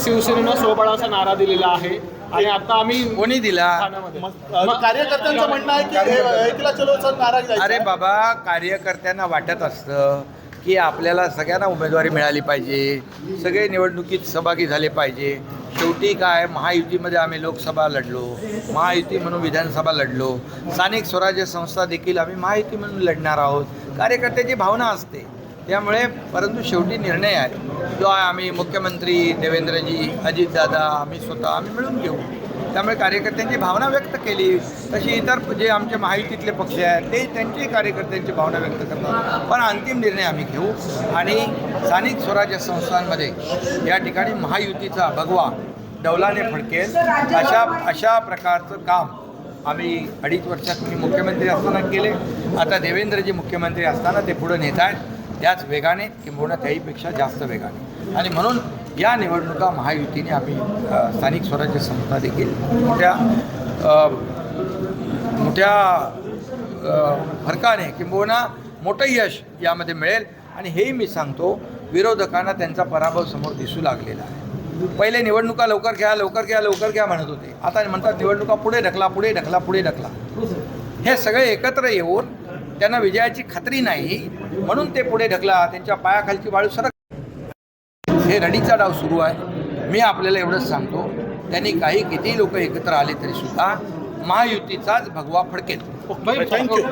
शिवसेनेनं स्वबळाचा नारा दिलेला आहे आणि आता आम्ही कोणी दिला? कार्यकर्त्यांचं म्हणणं आहे की हे एकला चलोचा नारा अरे बाबा कार्यकर्त्यांना वाटत असतं की आपल्याला सगळ्यांना उमेदवारी मिळाली पाहिजे सगळे निवडणुकीत सहभागी झाले पाहिजे. शेवटी काय महायुतीमध्ये आम्ही लोकसभा लढलो महायुती म्हणून विधानसभा लढलो स्थानिक स्वराज्य संस्था देखील आम्ही महायुती म्हणून लढणार आहोत. कार्यकर्त्याची भावना असते. त्यामुळे परंतु शेवटी निर्णय आहे. जो आहे आम्ही मुख्यमंत्री देवेंद्रजी अजितदादा आम्ही स्वतः आम्ही मिळून घेऊ. त्यामुळे कार्यकर्त्यांची भावना व्यक्त केली. तशी इतर जे आमचे माहितीतले पक्ष आहेत ते त्यांची कार्यकर्त्यांची भावना व्यक्त करतात. पण अंतिम निर्णय आम्ही घेऊ. आणि स्थानिक स्वराज्य संस्थांमध्ये या ठिकाणी महायुतीचा भगवा डौलाने फडकेल. अशा अशा प्रकारचं काम आम्ही अडीच वर्षात मी मुख्यमंत्री असताना केले. आता देवेंद्रजी मुख्यमंत्री असताना ते पुढे नेत आहेत. त्याच वेगाने किंबहुना त्याहीपेक्षा जास्त वेगाने. आणि म्हणून या निवडणुका महायुतीने आम्ही स्थानिक स्वराज्य संस्था देखील मोठ्या मोठ्या फरकाने किंबहुना मोठं यश यामध्ये मिळेल. आणि हेही मी सांगतो विरोधकांना त्यांचा पराभव समोर दिसू लागलेला आहे. पहिले निवडणुका लवकर घ्या लवकर घ्या लवकर घ्या म्हणत होते. आता म्हणतात निवडणुका पुढे ढकला पुढे ढकला पुढे ढकला. हे सगळे एकत्र येऊन त्यांना विजयाची खात्री नाही. म्हणून ते पुढे ढकला त्यांच्या पायाखालची वाळू सरक हे रडीचा डाव सुरू आहे. मी आपल्याला एवढंच सांगतो. त्यांनी काही किती लोक एकत्र आले तरी सुद्धा महायुतीचाच भगवा फडकेल. थँक्यू